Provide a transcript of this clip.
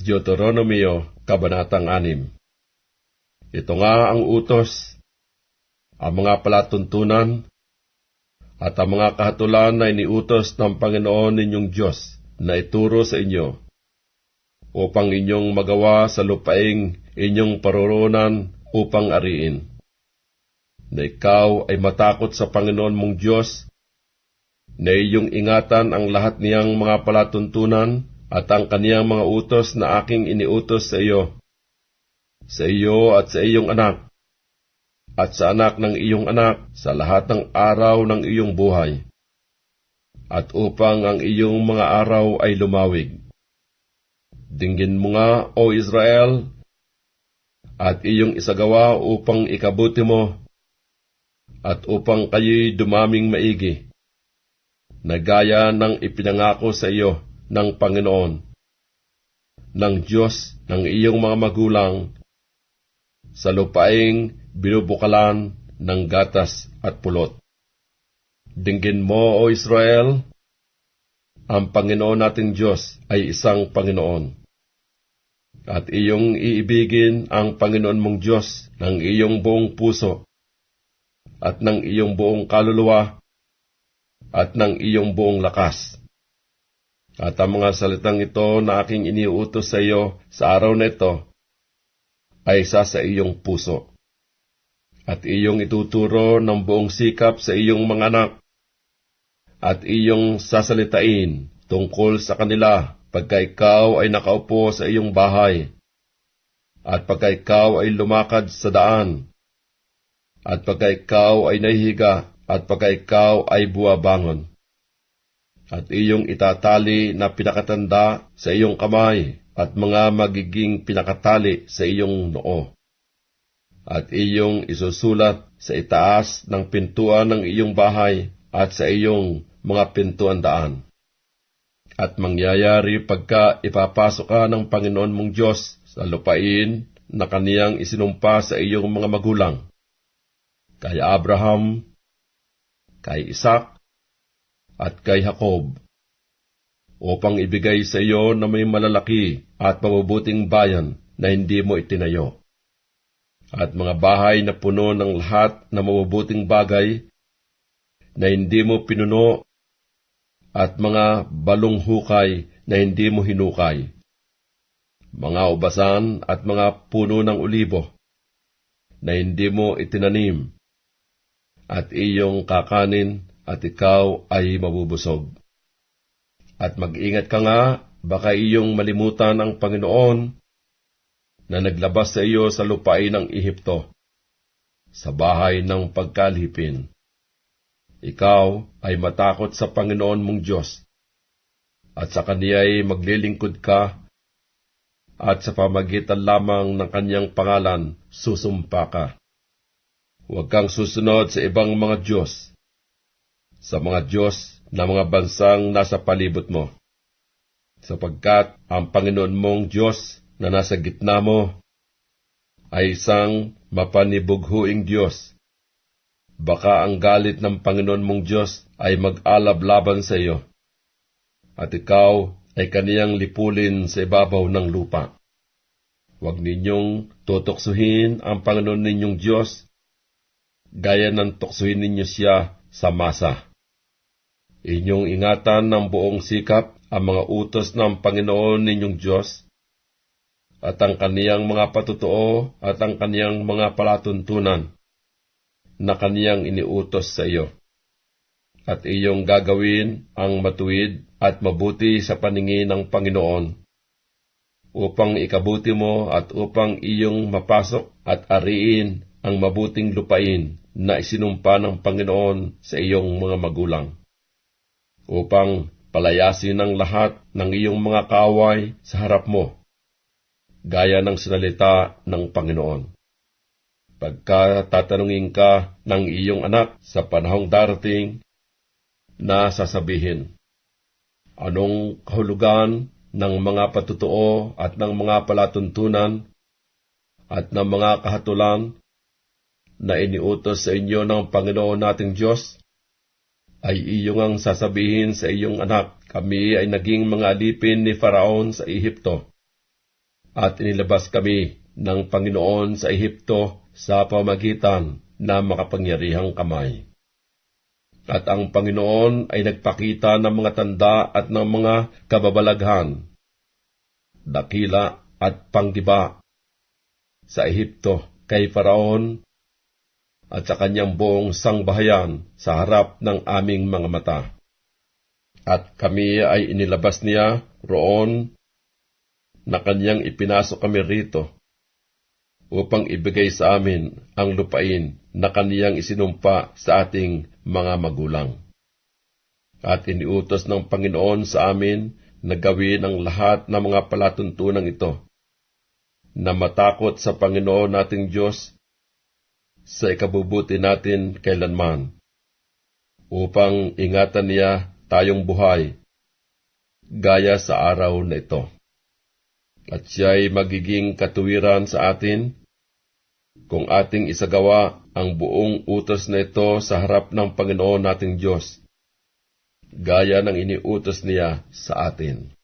Deuteronomio, Kabanatang 6 Ito nga ang utos, ang mga palatuntunan, at ang mga kahatulan na iniutos ng Panginoon ninyong Diyos na ituro sa inyo, upang inyong magawa sa lupaing inyong paroronan upang ariin. Na ikaw ay matakot sa Panginoon mong Diyos, na iyong ingatan ang lahat niyang mga palatuntunan at ang kaniyang mga utos na aking iniutos sa iyo, sa iyo at sa iyong anak, at sa anak ng iyong anak sa lahat ng araw ng iyong buhay, at upang ang iyong mga araw ay lumawig. Dinggin mo nga, O Israel, at iyong isagawa upang ikabuti mo, at upang kayo'y dumaming maigi, na gaya ng ipinangako sa iyo ng Panginoon, ng Diyos ng iyong mga magulang, sa lupaing binubukalan ng gatas at pulot. Dinggin mo, O Israel, ang Panginoon nating Diyos ay isang Panginoon. At iyong iibigin ang Panginoon mong Diyos ng iyong buong puso, at ng iyong buong kaluluwa, at ng iyong buong lakas. At ang mga salitang ito na aking iniutos sa iyo sa araw na ito ay isa sa iyong puso. At iyong ituturo ng buong sikap sa iyong mga anak. At iyong sasalitain tungkol sa kanila pagka ikaw ay nakaupo sa iyong bahay. At pagka ikaw ay lumakad sa daan. At pagka ikaw ay nahihiga at pagka ikaw ay buwabangon. At iyong itatali na pinakatanda sa iyong kamay at mga magiging pinakatali sa iyong noo. At iyong isusulat sa itaas ng pintuan ng iyong bahay at sa iyong mga pintuan daan. At mangyayari pagka ipapasok ka ng Panginoon mong Diyos sa lupain na kaniyang isinumpa sa iyong mga magulang. Kay Abraham, kay Isaac, at kay Jacob, upang ibigay sa iyo na may malalaki at mabubuting bayan na hindi mo itinayo, at mga bahay na puno ng lahat na mabubuting bagay na hindi mo pinuno, at mga balong hukay na hindi mo hinukay, mga ubasan at mga puno ng ulibo na hindi mo itinanim, at iyong kakanin at ikaw ay mabubusog. At mag-ingat ka nga, baka iyong malimutan ang Panginoon na naglabas sa iyo sa lupain ng Ehipto, sa bahay ng pagkalipin. Ikaw ay matakot sa Panginoon mong Diyos, at sa Kaniya'y maglilingkod ka, at sa pamagitan lamang ng Kanyang pangalan susumpa ka. Huwag kang susunod sa ibang mga Diyos, sa mga Diyos na mga bansang nasa palibot mo. Sapagkat ang Panginoon mong Diyos na nasa gitna mo ay isang mapanibughuing Diyos. Baka ang galit ng Panginoon mong Diyos ay mag-alab laban sa iyo, at ikaw ay kaniyang lipulin sa ibabaw ng lupa. Huwag ninyong tutoksuhin ang Panginoon ninyong Diyos, gaya ng tuksuhin ninyo siya sa masa. Inyong ingatan ng buong sikap ang mga utos ng Panginoon ninyong Diyos, at ang kaniyang mga patutuo at ang kaniyang mga palatuntunan na kaniyang iniutos sa iyo. At iyong gagawin ang matuwid at mabuti sa paningin ng Panginoon, upang ikabuti mo at upang iyong mapasok at ariin ang mabuting lupain na isinumpa ng Panginoon sa iyong mga magulang upang palayasin ang lahat ng iyong mga kaway sa harap mo, gaya ng sinalita ng Panginoon. Pagka tatanungin ka ng iyong anak sa panahong darating, na sasabihin, Anong kahulugan ng mga patutuo at ng mga palatuntunan at ng mga kahatulan na iniutos sa inyo ng Panginoon nating Diyos? Ay iyong ang sasabihin sa iyong anak, kami ay naging mga alipin ni Faraon sa Ehipto. at inilabas kami ng Panginoon sa Ehipto sa pamagitan na makapangyarihang kamay. At ang Panginoon ay nagpakita ng mga tanda at ng mga kababalaghan, dakila at panggiba sa Ehipto kay Faraon at sa kanyang buong sangbahayan sa harap ng aming mga mata. At kami ay inilabas niya roon na kanyang ipinasok kami rito upang ibigay sa amin ang lupain na kaniyang isinumpa sa ating mga magulang. At iniutos ng Panginoon sa amin na gawin ang lahat ng mga palatuntunang ito, na matakot sa Panginoon nating Diyos sa ikabubuti natin kailanman, upang ingatan niya tayong buhay, gaya sa araw na ito. At siya'y magiging katuwiran sa atin kung ating isagawa ang buong utos na ito sa harap ng Panginoon nating Diyos, gaya ng iniutos niya sa atin.